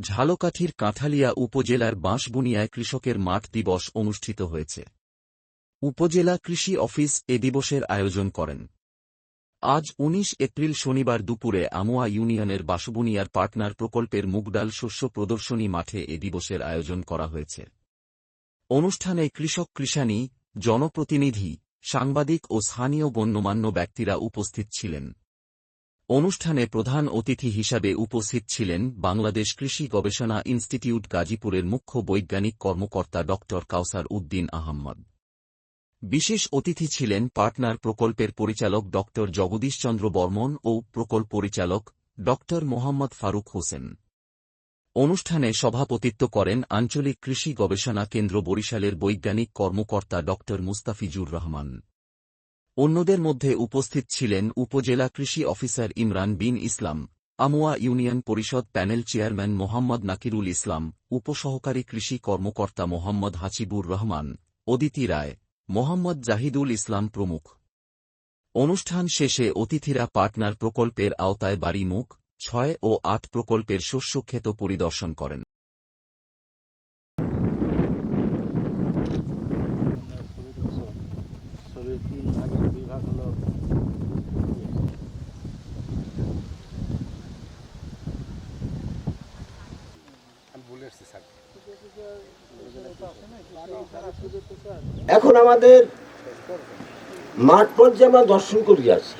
ঝালকাঠির কাঁঠালিয়া উপজেলার বাঁশবুনিয়ায় কৃষকের মাঠ দিবস অনুষ্ঠিত হয়েছে। উপজেলা কৃষি অফিস এ দিবসের আয়োজন করেন। আজ ১৯ এপ্রিল শনিবার দুপুরে আমুয়া ইউনিয়নের বাসবুনিয়ার পার্টনার প্রকল্পের মুগডাল শস্য প্রদর্শনী মাঠে এ দিবসের আয়োজন করা হয়েছে। অনুষ্ঠানে কৃষক কৃষাণী জনপ্রতিনিধি, সাংবাদিক ও স্থানীয় গণ্যমান্য ব্যক্তিরা উপস্থিত ছিলেন। অনুষ্ঠানে প্রধান অতিথি হিসাবে উপস্থিত ছিলেন বাংলাদেশ কৃষি গবেষণা ইনস্টিটিউট গাজীপুরের মুখ্য বৈজ্ঞানিক কর্মকর্তা ড. কাউসার উদ্দিন আহম্মদ। বিশেষ অতিথি ছিলেন পার্টনার প্রকল্পের পরিচালক ড. জগদীশচন্দ্র বর্মন ও প্রকল্প পরিচালক ড. মোহাম্মদ ফারুক হোসেন। অনুষ্ঠানে সভাপতিত্ব করেন আঞ্চলিক কৃষি গবেষণা কেন্দ্র বরিশালের বৈজ্ঞানিক কর্মকর্তা ড. মুস্তাফিজুর রহমান। অন্যদের মধ্যে উপস্থিত ছিলেন উপজেলা কৃষি officer Imran bin Islam, Amua union Parishad panel chairman Mohammad Nakirul Islam, উপসহকারী কৃষি কর্মকর্তা মোহাম্মদ হাসিবুর রহমান, অদিতি রায়, মোহাম্মদ জাহিদুল ইসলাম প্রমুখ। অনুষ্ঠান শেষে অতিথিরা পার্টনার প্রকল্পের আওতায় বাড়িমুখ ছয় ও আট প্রকল্পের শস্যক্ষেত পরিদর্শন করেন ছবির তিন ভাগের দুই ভাগ হলো আমি বলে এসছি স্যার এখন আমাদের মাঠ পর্যায়ে আমরা দর্শন করি আছি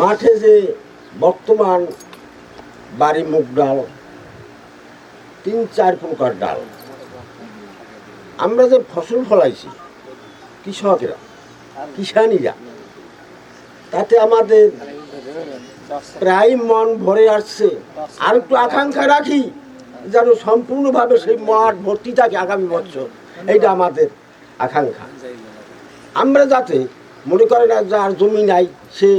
মাঠে যে বর্তমান বাড়ি মুগ ডাল, তিন চার প্রকার ডাল। আমরা যে ফসল ফলাইছি, কৃষকেরা, কিষানীরা, তাতে আমাদের প্রায় মন ভরে আসছে। আর একটু আকাঙ্ক্ষা রাখি যেন সম্পূর্ণভাবে সেই মাঠ ভর্তি থাকে আগামী বছর। এইটা আমাদের আকাঙ্ক্ষা। আমরা যাতে মনে করেন যার জমি নাই, সে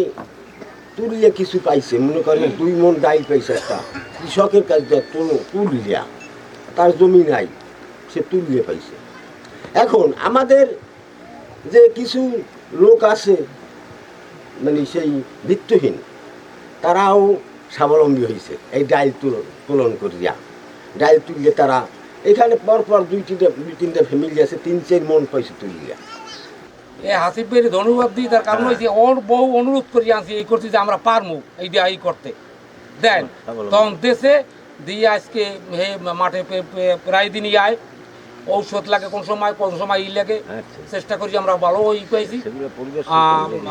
তুলিয়ে কিছু পাইছে, মনে করেন দুই মন ডাই পাইছে একটা। কৃষকের কাছে তুলিয়া। তার জমি নাই, সে তুলিয়ে পাইছে। এখন আমাদের যে কিছু লোক আছে মানে সেই ভিত্তিহীন তারাও স্বাবলম্বী হয়েছে এই ডাইল তুলন করিয়া। ডাইল তুললে তারা। এখানে পরপর দুই তিনটে দুই তিনটে ফ্যামিলি আছে তিন চার মন পয়সা তুলিয়া এ হাসিব ভাইয়ের ধন্যবাদ দিই তার কারণ হয়েছে ওর বউ অনুরোধ করি আনছি এই করছি যে আমরা পারমু এই দিয়ে এই করতে। দেন তখন দেশে দিয়ে আজকে হে মাঠে প্রায় দিনই আয়। ঔষধ লাগে কোন সময় কোন সময় ই লাগে। চেষ্টা করি আমরা ভালো ই পাইছি।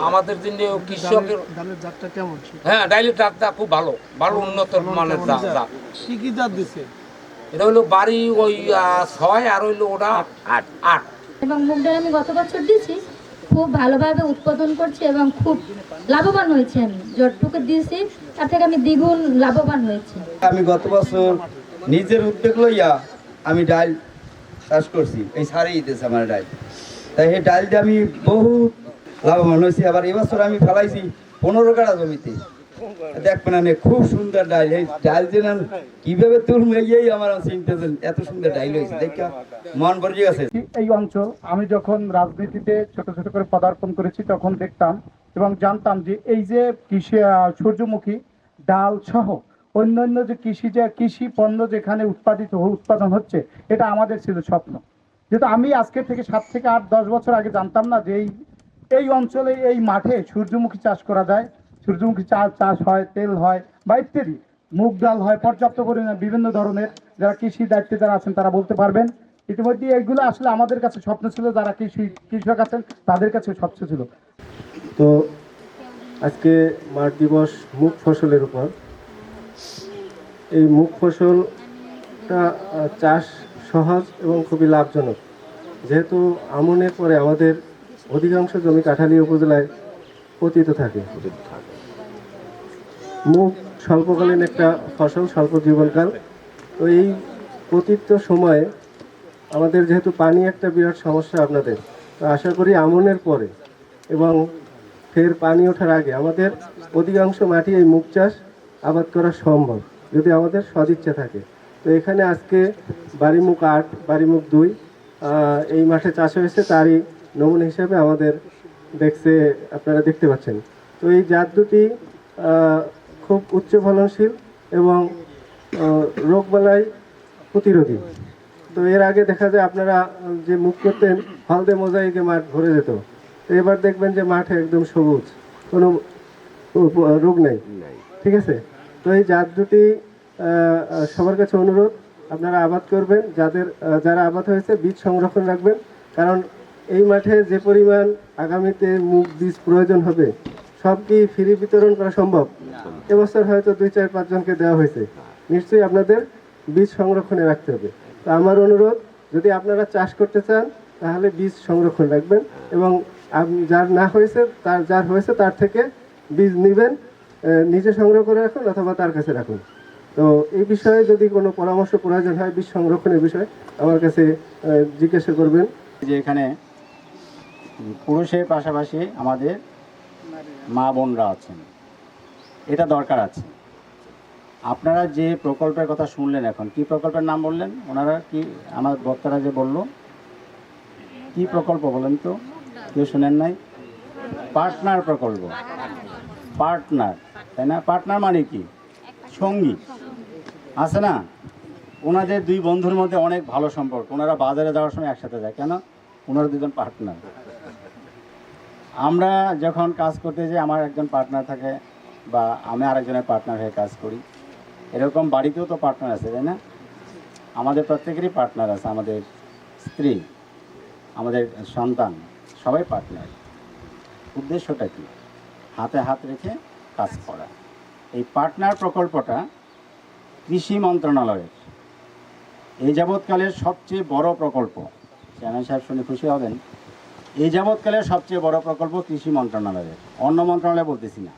আমাদের জন্য কৃষকের ডালের জাতটা কেমন হ্যাঁ ডাইলের জাতটা খুব ভালো। ভালো উন্নত মানের জাত? জাত। কি কি জাত দিছে। এটা হইল বাড়ি ওই ছয় আর হইল ওটা আট। আট। এবং মুগ ডাল আমি গত বছর দিয়েছি খুব ভালোভাবে উৎপাদন করছি এবং খুব লাভবান হয়েছি আমি। যতটুকু দিয়েছি তার থেকে আমি দ্বিগুণ লাভবান হয়েছি। আমি গত বছর নিজের উদ্যোগ লইয়া আমি ডাল চাষ করছি। এই সারেই দিতেছে আমার ডাল। তাই এই ডাল দিয়ে আমি বহু লাভবান হয়েছি। আবার এবছর আমি ফেলাইছি পনেরো কাটা জমিতে। দেখবেন না খুব সুন্দর এই ডাল যে কীভাবে এই আমার এত সুন্দর ডাল হয়েছে মন এই অঞ্চল, আমি যখন রাজনীতিতে ছোট ছোট করে পদার্পণ করেছি, তখন দেখতাম এবং জানতাম যে এই যে কৃষি সূর্যমুখী ডাল সহ অন্যান্য যে কৃষি যে কৃষি পণ্য যেখানে উৎপাদিত উৎপাদন হচ্ছে, এটা আমাদের ছিল স্বপ্ন। যেহেতু আমি আজকে থেকে সাত থেকে আট, দশ বছর আগে জানতাম না যে এই এই অঞ্চলে, এই মাঠে সূর্যমুখী চাষ করা যায় সূর্যমুখী চাষ চাষ হয়, তেল হয় বা ইত্যাদি। মুগ ডাল হয়, পর্যাপ্ত পরিমাণে বিভিন্ন ধরনের। যারা কৃষি দায়িত্বে যারা আছেন, তারা বলতে পারবেন। ইতিমধ্যে এগুলো আসলে আমাদের কাছে স্বপ্ন ছিল, যারা কৃষি কৃষক আছেন, তাদের কাছে স্বপ্ন ছিল। তো আজকে মাঠ দিবস মুখ ফসলের উপর। এই মুখ ফসলটা চাষ সহজ এবং খুবই লাভজনক। যেহেতু আমনের পরে আমাদের অধিকাংশ জমি কাঠালি উপজেলায় পতিত থাকে। মুখ স্বল্পকালীন একটা ফসল, স্বল্প জীবনকাল। তো এই পতিত সময়ে আমাদের যেহেতু পানি একটা বিরাট সমস্যা আপনাদের, তো আশা করি আমনের পরে এবং ফের পানি ওঠার আগে আমাদের অধিকাংশ মাটি এই মুখ চাষ আবাদ করা সম্ভব, যদি আমাদের সদিচ্ছা থাকে। তো এখানে আজকে বাড়িমুখ আট, বাড়িমুখ দুই এই মাঠে চাষ হয়েছে, তারই নমুনা হিসাবে আমাদের দেখছে, আপনারা দেখতে পাচ্ছেন। তো এই জাত দুটি খুব উচ্চ ফলনশীল এবং রোগবালাই প্রতিরোধী। তো এর আগে দেখা যায় আপনারা যে মুখ করতেন হলদে মোজাইকে মাঠ ভরে যেত। তো এবার দেখবেন যে মাঠে একদম সবুজ কোনো রোগ নেই। ঠিক আছে? তো এই জাত দুটি সবার কাছে অনুরোধ আপনারা আবাদ করবেন। যাদের যারা আবাদ হয়েছে বীজ সংরক্ষণ রাখবেন। কারণ এই মাঠে যে পরিমাণ আগামীতে মুখ বীজ প্রয়োজন হবে সব কি ফ্রি বিতরণ করা সম্ভব? এবছর হয়তো দুই চার পাঁচজনকে দেওয়া হয়েছে। নিশ্চয়ই আপনাদের বীজ সংরক্ষণে রাখতে হবে। তো আমার অনুরোধ যদি আপনারা চাষ করতে চান তাহলে বীজ সংরক্ষণ রাখবেন এবং যার না হয়েছে তার যার হয়েছে তার থেকে বীজ নেবেন নিজে সংগ্রহ করে রাখুন অথবা তার কাছে রাখুন। তো এই বিষয়ে যদি কোনো পরামর্শ প্রয়োজন হয় বীজ সংরক্ষণের বিষয়ে আমার কাছে জিজ্ঞাসা করবেন। যে এখানে পুরুষের পাশাপাশি আমাদের মা বোনরা আছেন। এটা দরকার আছে। আপনারা যে প্রকল্পের কথা শুনলেন এখন, কি প্রকল্পের নাম বললেন? ওনারা কি, আমার বক্তারা যে বলল? কি প্রকল্প বলেন তো? কেউ শুনেন নাই? পার্টনার প্রকল্প। পার্টনার, তাই না? পার্টনার মানে কি? সঙ্গী। আছে না? ওনাদের দুই বন্ধুর মধ্যে অনেক ভালো সম্পর্ক। ওনারা বাজারে যাওয়ার সময় একসাথে যায়। কেন? ওনারা দুজন পার্টনার। আমরা যখন কাজ করতে যাই, আমার একজন পার্টনার থাকে বা আমি আরেকজনের পার্টনার হয়ে কাজ করি। এরকম বাড়িতেও তো পার্টনার আছে, তাই না? আমাদের প্রত্যেকেরই পার্টনার আছে, আমাদের স্ত্রী, আমাদের সন্তান, সবাই পার্টনার উদ্দেশ্যটা কি? হাতে হাত রেখে কাজ করা। এই পার্টনার প্রকল্পটা কৃষি মন্ত্রণালয়ের। এই যাবৎকালের সবচেয়ে বড় প্রকল্প। চেয়ারম্যান সাহেব শুনে খুশি হবেন। এই যাবৎকালের সবচেয়ে বড় প্রকল্প কৃষি মন্ত্রণালয়ের। অন্য মন্ত্রণালয় বলতেছি না।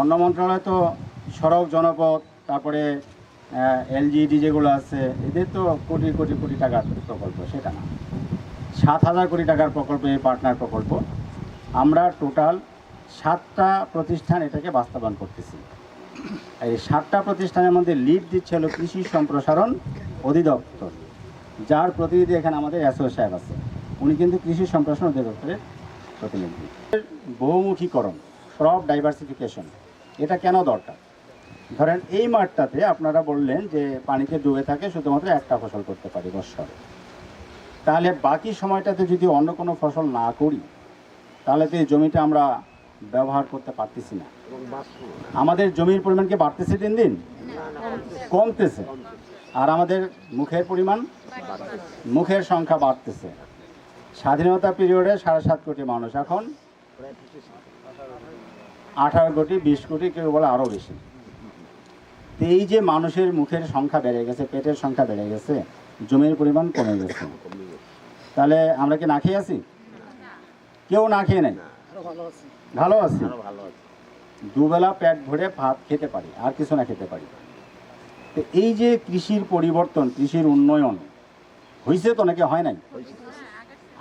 অন্য মন্ত্রণালয় তো সড়ক, জনপথ, তারপরে এলজিডি যেগুলো আছে, এদের তো কোটি কোটি কোটি টাকার প্রকল্প, সেটা না। সাত হাজার কোটি টাকার প্রকল্প, এই পার্টনার প্রকল্প। আমরা টোটাল সাতটা প্রতিষ্ঠান এটাকে বাস্তবায়ন করতেছি। এই সাতটা প্রতিষ্ঠানের মধ্যে লিড দিচ্ছে হলো কৃষি সম্প্রসারণ অধিদপ্তর, যার প্রতিনিধি এখানে আমাদের এসও সাহেব আছে। উনি কিন্তু কৃষি সম্প্রসারণ অধিদপ্তরের প্রতিনিধি। বহুমুখীকরণ ক্রপ ডাইভার্সিফিকেশন এটা কেন দরকার? ধরেন এই মাঠটাতে আপনারা বললেন যে পানিতে ডুবে থাকে শুধুমাত্র একটা ফসল করতে পারি বৎসরে। তাহলে বাকি সময়টাতে যদি অন্য কোনো ফসল না করি, তাহলে তো এই জমিটা আমরা ব্যবহার করতে পারতেছি না। আমাদের জমির পরিমাণ কি বাড়তেছে দিন দিন? কমতেছে। আর আমাদের মুখের পরিমাণ, মুখের সংখ্যা বাড়তেছে। স্বাধীনতা পিরিয়ডে সাড়ে সাত কোটি মানুষ। এখন আঠারো কোটি, বিশ কোটি, কেউ বলে আরও বেশি। তো এই যে মানুষের মুখের সংখ্যা বেড়ে গেছে, পেটের সংখ্যা বেড়ে গেছে, জমির পরিমাণ কমে গেছে। তাহলে আমরা কি না খেয়ে আছি? কেউ না খেয়ে নেই? ভালো আছি। দুবেলা পেট ভরে ভাত খেতে পারি, আর কিছু না খেতে পারি। তো এই যে কৃষির পরিবর্তন, কৃষির উন্নয়ন হয়েছে তো নাকি হয় নাই?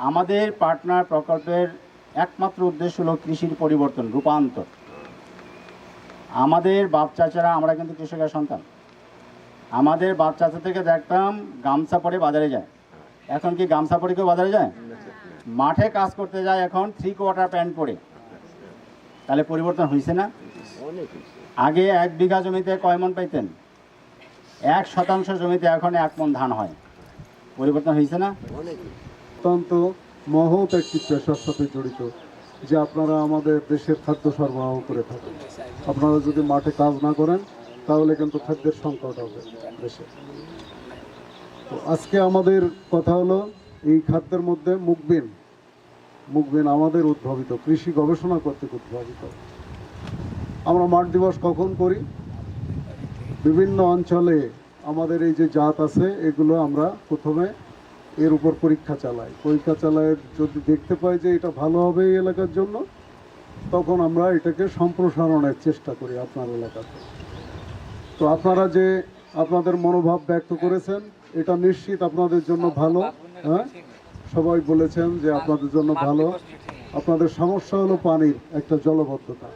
আমাদের পার্টনার প্রকল্পের একমাত্র উদ্দেশ্য হলো কৃষির পরিবর্তন, রূপান্তর। আমাদের বাপ চাচারা, আমরা কিন্তু কৃষকের সন্তান। আমাদের বাপ চাচা থেকে দেখতাম গামছা পরে বাজারে যায়। এখন কি গামছা পরে কেউ বাজারে যায়? মাঠে কাজ করতে যায় এখন থ্রি কোয়ার্টার প্যান্ট পরে। তাহলে পরিবর্তন হয়েছে না? আগে এক বিঘা জমিতে কয় মন পাইতেন? এক শতাংশ জমিতে এখন এক মন ধান হয়। পরিবর্তন হয়েছে না? অত্যন্ত মহৎ একটি পেশার সাথে জড়িত, যে আপনারা আমাদের দেশের খাদ্য সরবরাহ করে থাকেন। আপনারা যদি মাঠে কাজ না করেন, তাহলে কিন্তু খাদ্যের সংকট হবে দেশে। তো আজকে আমাদের কথা হলো, এই খাদ্যের মধ্যে মুখবিন। মুখবিন আমাদের উদ্ভাবিত, কৃষি গবেষণা কর্তৃক উদ্ভাবিত। আমরা মাঠ দিবস কখন করি? বিভিন্ন অঞ্চলে আমাদের এই যে জাত আছে, এগুলো আমরা প্রথমে এর উপর পরীক্ষা চালাই পরীক্ষা চালায়, যদি দেখতে পাই যে এটা ভালো হবে এই এলাকার জন্য, তখন আমরা এটাকে সম্প্রসারণের চেষ্টা করি আপনার এলাকাতে। তো আপনারা যে আপনাদের মনোভাব ব্যক্ত করেছেন, এটা নিশ্চিত আপনাদের জন্য ভালো হ্যাঁ? সবাই বলেছেন যে আপনাদের জন্য ভালো। আপনাদের সমস্যা হলো পানির একটা জলবদ্ধতা।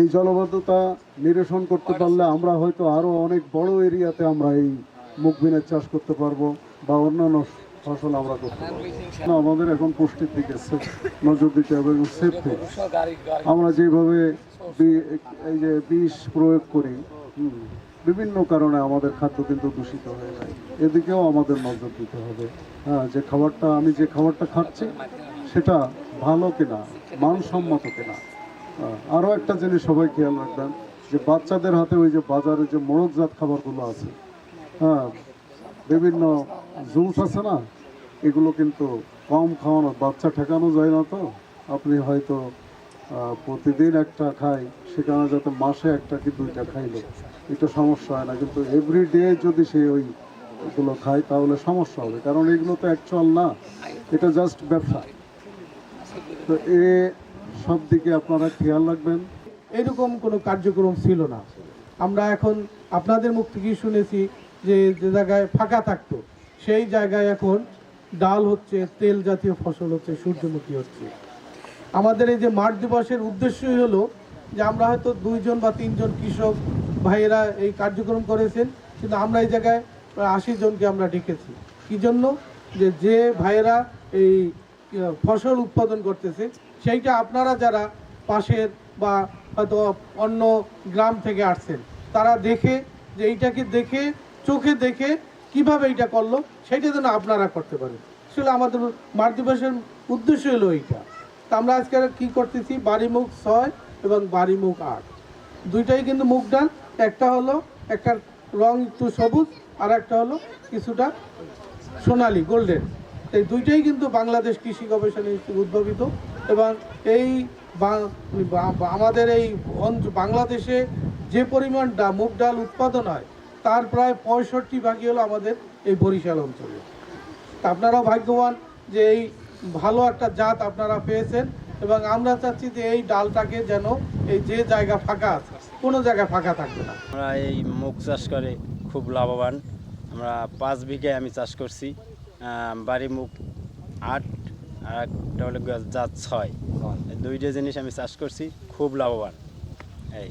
এই জলবদ্ধতা নিরসন করতে পারলে আমরা হয়তো আরও অনেক বড় এরিয়াতে আমরা এই মুখবিনের চাষ করতে পারব বা অন্যান্য ফসল আমরা করতে পারব। আমাদের এখন পুষ্টির দিকে নজর দিতে হবে এবং সেফটি আমরা যেভাবে এই যে বিষ প্রয়োগ করি বিভিন্ন কারণে আমাদের খাদ্য কিন্তু দূষিত হয়ে যায়। এদিকেও আমাদের নজর দিতে হবে। হ্যাঁ যে খাবারটা আমি যে খাবারটা খাচ্ছি সেটা ভালো কিনা মানসম্মত কিনা। হ্যাঁ, আরও একটা জিনিস সবাই খেয়াল রাখবেন যে বাচ্চাদের হাতে ওই যে বাজারে যে মোড়কজাত খাবারগুলো আছে হ্যাঁ বিভিন্ন জুস আছে না, এগুলো কিন্তু কম খাওয়ানো, বাচ্চা ঠেকানো যায় না তো। আপনি হয়তো প্রতিদিন একটা খাই, সেখানে যাতে মাসে একটা কি দুইটা খাইলো। এটা সমস্যা হয় না, কিন্তু এভরি ডে যদি সে ওই এগুলো খায়, তাহলে সমস্যা হবে। কারণ এগুলো তো অ্যাকচুয়াল না, এটা জাস্ট ব্যবসা তো এ সব দিকে আপনারা খেয়াল রাখবেন। এরকম কোনো কার্যক্রম ছিল না। আমরা এখন আপনাদের মুখ থেকেই শুনেছি যে যে জায়গায় ফাঁকা থাকতো, সেই জায়গায় এখন ডাল হচ্ছে, তেল জাতীয় ফসল হচ্ছে, সূর্যমুখী হচ্ছে। আমাদের এই যে মাঠ দিবসের উদ্দেশ্যই হলো যে আমরা হয়তো দুইজন বা তিনজন কৃষক ভাইয়েরা এই কার্যক্রম করেছেন, কিন্তু আমরা এই জায়গায় প্রায় আশি জনকে আমরা ডেকেছি। কী জন্য? যে যে ভাইয়েরা এই ফসল উৎপাদন করতেছে, সেইটা আপনারা যারা পাশের বা হয়তো অন্য গ্রাম থেকে আসছেন, তারা দেখে, যে এইটাকে দেখে চোখে দেখে কীভাবে এটা করল, সেটা যেন আপনারা করতে পারেন। আসলে আমাদের দিবসের উদ্দেশ্য হলো এইটা। তা আমরা আজকে কি করতেছি বাড়ি মুখ ছয় এবং বাড়ি মুখ আট। দুইটাই কিন্তু মুগ ডাল একটা হলো একটা রং একটু সবুজ, আর একটা হলো কিছুটা সোনালি, গোল্ডেন। এই দুইটাই কিন্তু বাংলাদেশ কৃষি গবেষণা উদ্ভাবিত এবং এই আমাদের এই বাংলাদেশে যে পরিমাণ মুগ ডাল উৎপাদন হয় তার প্রায় পঁয়ষট্টি ভাগই হলো আমাদের এই বরিশাল অঞ্চলে। আপনারাও ভাগ্যবান যে এই ভালো একটা জাত আপনারা পেয়েছেন এবং আমরা চাচ্ছি যে এই ডালটাকে যেন এই যে জায়গা ফাঁকা আছে, কোনো জায়গায় ফাঁকা থাকবে না। আমরা এই মুগ চাষ করে খুব লাভবান। আমরা পাঁচ বিঘে আমি চাষ করছি বাড়ি মুখ আট, আর একটা হলো জাত ছয়। দুইটা জিনিস আমি চাষ করছি, খুব লাভবান। এই,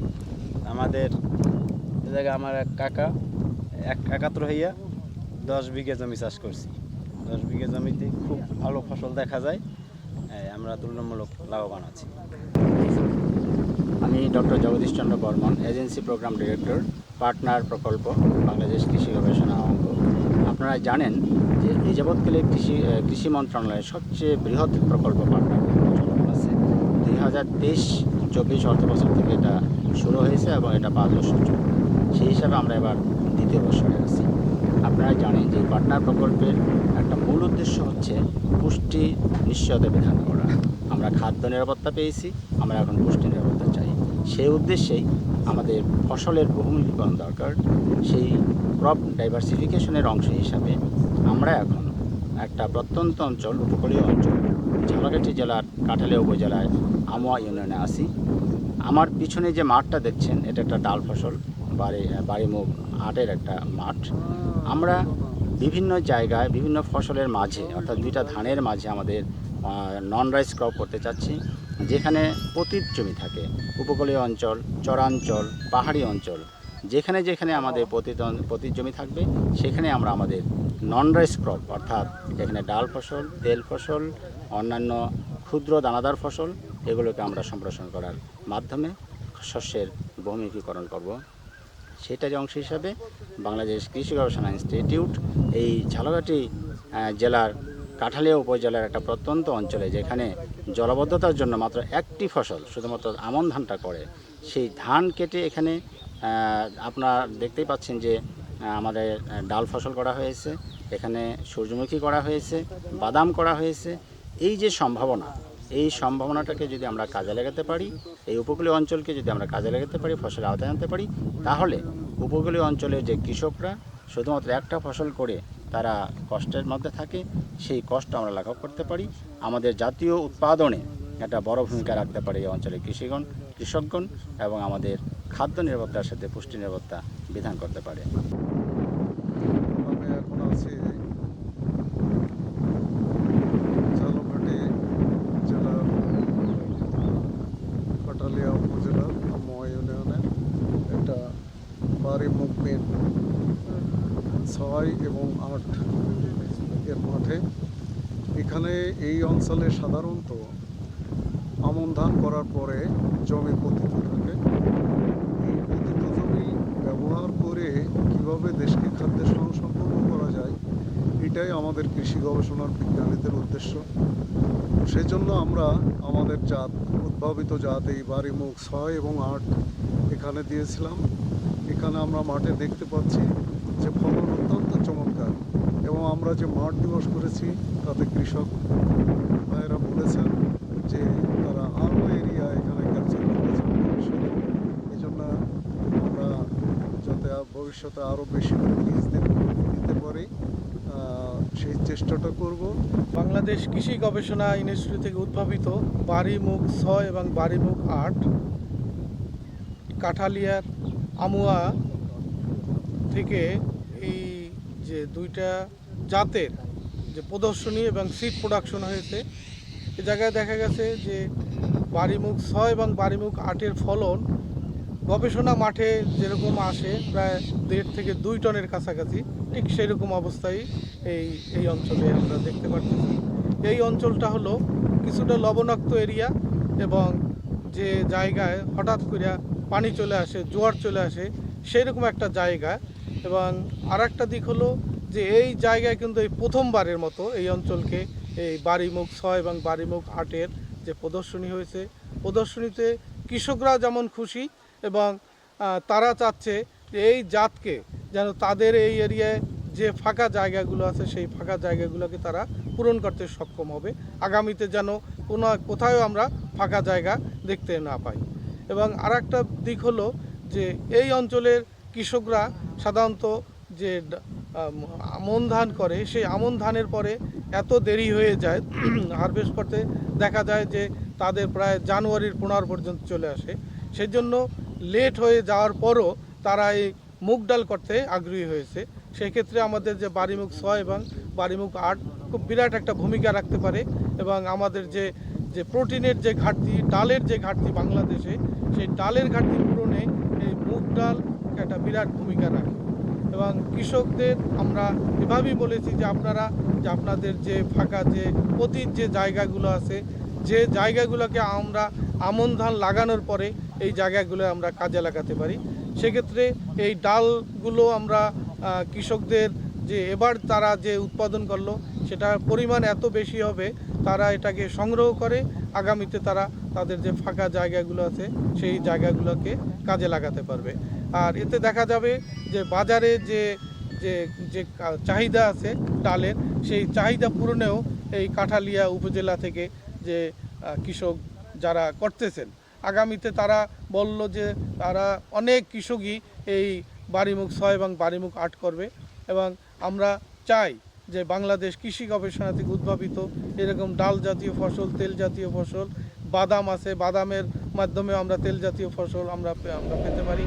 আমাদের জায়গায় আমার এক কাকা, এক একাত্র হইয়া দশ বিঘে জমি চাষ করছি। দশ বিঘে জমিতে খুব ভালো ফসল দেখা যায় আমরা তুলনামূলক লাভবান আছি। আমি doctor Jagadish Chandra Barman, agency program director partner প্রকল্প, বাংলাদেশ কৃষি গবেষণা অঙ্গ। আপনারা জানেন যে এই যাবৎকালে কৃষি কৃষি মন্ত্রণালয়ের সবচেয়ে বৃহৎ প্রকল্প পার্টনার প্রকল্প আছে। দুই হাজার তেইশ চব্বিশ অর্থ বছর থেকে এটা শুরু হয়েছে এবং এটা পাঁচ বছর চলবে সেই হিসাবে আমরা এবার দ্বিতীয় বছরে আছি। আপনারা জানেন যে পার্টনার প্রকল্পের একটা মূল উদ্দেশ্য হচ্ছে পুষ্টি নিশ্চয়তা বিধান করা। আমরা খাদ্য নিরাপত্তা পেয়েছি, আমরা এখন পুষ্টি নিরাপত্তা চাই। সেই উদ্দেশ্যেই আমাদের ফসলের বহুমুখীকরণ দরকার। সেই ক্রপ ডাইভার্সিফিকেশনের অংশ হিসাবে আমরা এখন একটা প্রত্যন্ত অঞ্চল, উপকূলীয় অঞ্চল ঝালকাঠি জেলার কাঠালিয়া উপজেলায় আমোয়া ইউনিয়নে আছি। আমার পিছনে যে মাঠটা দেখছেন, এটা একটা ডাল ফসল। বাড়ি বাড়িমুখ আটের একটা মাঠ। আমরা বিভিন্ন জায়গায়, বিভিন্ন ফসলের মাঝে, অর্থাৎ দুইটা ধানের মাঝে আমাদের নন রাইস ক্রপ করতে চাচ্ছি, যেখানে পতিত জমি থাকে। উপকূলীয় অঞ্চল, চরাঞ্চল, পাহাড়ি অঞ্চল, যেখানে যেখানে আমাদের পতিত পতিত জমি থাকবে, সেখানে আমরা আমাদের নন রাইস ক্রপ অর্থাৎ এখানে ডাল ফসল, তেল ফসল, অন্যান্য ক্ষুদ্র দানাদার ফসল, এগুলোকে আমরা সম্প্রসারণ করার মাধ্যমে শস্যের বহুমুখীকরণ করব। সেটারই অংশ হিসাবে বাংলাদেশ কৃষি গবেষণা ইনস্টিটিউট এই ঝালকাঠি জেলার কাঠালিয়া উপজেলার একটা প্রত্যন্ত অঞ্চলে যেখানে জলবদ্ধতার জন্য মাত্র একটি ফসল শুধুমাত্র আমন ধানটা করে, সেই ধান কেটে এখানে আপনারা দেখতেই পাচ্ছেন যে আমাদের ডাল ফসল করা হয়েছে, এখানে সূর্যমুখী করা হয়েছে, বাদাম করা হয়েছে। এই যে সম্ভাবনা এই সম্ভাবনাটাকে যদি আমরা কাজে লাগাতে পারি, এই উপকূলীয় অঞ্চলকে যদি আমরা কাজে লাগাতে পারি, ফসলের আওতায় আনতে পারি, তাহলে উপকূলীয় অঞ্চলের যে কৃষকরা, শুধুমাত্র একটা ফসল করে তারা কষ্টের মধ্যে থাকে, সেই কষ্ট আমরা লাঘব করতে পারি। আমাদের জাতীয় উৎপাদনে একটা বড় ভূমিকা রাখতে পারে এই অঞ্চলের কৃষিগণ, কৃষকগণ এবং আমাদের খাদ্য নিরাপত্তার সাথে পুষ্টি নিরাপত্তা বিধান করতে পারে আমি এখন আছি ঝালকাঠি জেলার কাটালিয়া উপজেলার আমোয়া ইউনিয়নের একটা বাড়ি মুখবিন ছয় এবং আট এর মাঠে এখানে অঞ্চলে সাধারণত আমন ধান করার পরে জমি পতিত থাকে। এই পতিত জমি ব্যবহার করে কীভাবে দেশকে খাদ্যের স্বয়ংসম্পূর্ণ করা যায়, এটাই আমাদের কৃষি গবেষণার বিজ্ঞানীদের উদ্দেশ্য। সেই জন্য আমরা আমাদের জাত, উদ্ভাবিত জাত এই বাড়ি মুখ ছয় এবং আট এখানে দিয়েছিলাম। এখানে আমরা মাঠে দেখতে পাচ্ছি যে ফলন অত্যন্ত চমৎকার এবং আমরা যে মাঠ দিবস করেছি, তাতে কৃষক বলেছেন যে তারা আরও এরিয়া এখানে ক্যাপচার করতে চান ভবিষ্যতে। এই জন্য আমরা যাতে ভবিষ্যতে আরও বেশি বীজ দিতে পারি সেই চেষ্টাটা করব। বাংলাদেশ কৃষি গবেষণা ইনস্টিটিউট থেকে উদ্ভাবিত বাড়ি মুখ ছয় এবং বাড়ি মুখ আট, কাঠালিয়ার আমুয়া থেকে এই যে দুইটা জাতের যে প্রদর্শনী এবং সিড প্রোডাকশন হয়েছে জায়গায় দেখা গেছে যে বাড়িমুখ ছয় এবং বাড়িমুখ আটের ফলন গবেষণা মাঠে যেরকম আসে, প্রায় দেড় থেকে দুই টনের কাছাকাছি, ঠিক সেরকম অবস্থায় এই এই অঞ্চলে আমরা দেখতে পাচ্ছি এই অঞ্চলটা হলো কিছুটা লবণাক্ত এরিয়া এবং যে জায়গায় হঠাৎ করে পানি চলে আসে, জোয়ার চলে আসে সেই রকম একটা জায়গা এবং আর একটা দিক হলো যে এই জায়গায় কিন্তু এই প্রথমবারের মতো এই অঞ্চলকে এই বাড়িমুখ ছয় এবং বাড়িমুখ আটের যে প্রদর্শনী হয়েছে, প্রদর্শনীতে কৃষকরা যেমন খুশি এবং তারা চাচ্ছে যে এই জাতকে যেন তাদের এই এরিয়ায় যে ফাঁকা জায়গাগুলো আছে, সেই ফাঁকা জায়গাগুলোকে তারা পূরণ করতে সক্ষম হবে। আগামীতে যেন কোনো কোথাও আমরা ফাঁকা জায়গা দেখতে না পাই। এবং আর একটা দিক হলো যে এই অঞ্চলের কৃষকরা সাধারণত যে আমন ধান করে, সেই আমন ধানের পরে এত দেরি হয়ে যায় হারভেস্ট করতে দেখা যায় যে তাদের প্রায় জানুয়ারির পনেরো পর্যন্ত চলে আসে। সেই জন্য লেট হয়ে যাওয়ার পরও তারা এই মুগ ডাল করতে আগ্রহী হয়েছে। সেই ক্ষেত্রে আমাদের যে বাড়িমুখ ছয় এবং বাড়িমুখ আট খুব বিরাট একটা ভূমিকা রাখতে পারে এবং আমাদের যে যে প্রোটিনের যে ঘাটতি, ডালের যে ঘাটতি বাংলাদেশে, সেই ডালের ঘাটতি পূরণে এই মুগ ডাল একটা বিরাট ভূমিকা রাখে। এবং কৃষকদের আমরা এভাবেই বলেছি যে আপনারা যে আপনাদের যে ফাঁকা যে অতীত যে জায়গাগুলো আছে, যে জায়গাগুলোকে আমরা আমন ধান লাগানোর পরে এই জায়গাগুলো আমরা কাজে লাগাতে পারি। সেক্ষেত্রে এই ডালগুলো আমরা কৃষকদের যে এবার তারা যে উৎপাদন করল সেটার পরিমাণ এত বেশি হবে, তারা এটাকে সংগ্রহ করে আগামীতে তারা তাদের যে ফাঁকা জায়গাগুলো আছে, সেই জায়গাগুলোকে কাজে লাগাতে পারবে। আর এতে দেখা যাবে যে বাজারে যে যে যে চাহিদা আছে ডালের, সেই চাহিদা পূরণেও এই কাঠালিয়া উপজেলা থেকে যে কৃষক যারা করতেছেন, আগামীতে তারা বলল যে তারা অনেক কৃষকই এই বাড়িমুখ ছয় এবং বাড়িমুখ আট করবে এবং আমরা চাই যে বাংলাদেশ কৃষি গবেষণা থেকে উদ্ভাবিত এরকম ডাল জাতীয় ফসল, তেল জাতীয় ফসল বাদাম আছে বাদামের মাধ্যমে আমরা তেল জাতীয় ফসল আমরা আমরা পেতে পারি।